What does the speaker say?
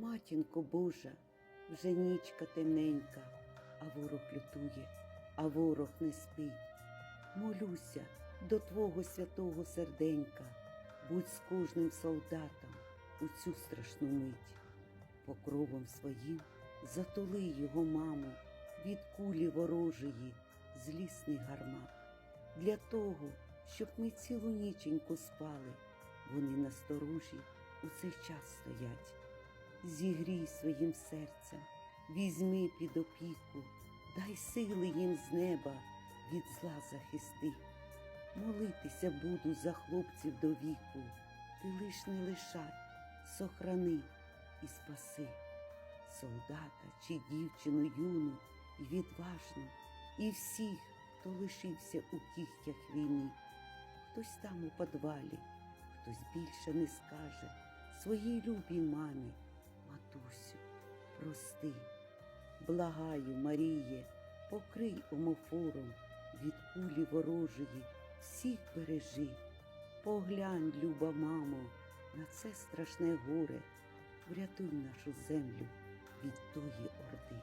Матінко Божа, вже нічка темненька, а ворог лютує, а ворог не спить. Молюся до Твого святого серденька, будь з кожним солдатом у цю страшну мить. Покровом своїм затули його маму від кулі ворожої, злісний гармат. Для того, щоб ми цілу ніченьку спали, вони насторожі у цей час стоять. Зігрій своїм серцем, візьми під опіку, дай сили їм з неба від зла захисти. Молитися буду за хлопців до віку, ти лиш не лишай, сохрани і спаси. Солдата чи дівчину юну і відважну, і всіх, хто лишився у кігтях війни. Хтось там у подвалі, хтось більше не скаже своїй любій мамі, прости. Благаю, Маріє, покрий омофором від кулі ворожої, всіх бережи. Поглянь, люба мамо, на це страшне горе, врятуй нашу землю від тої орди.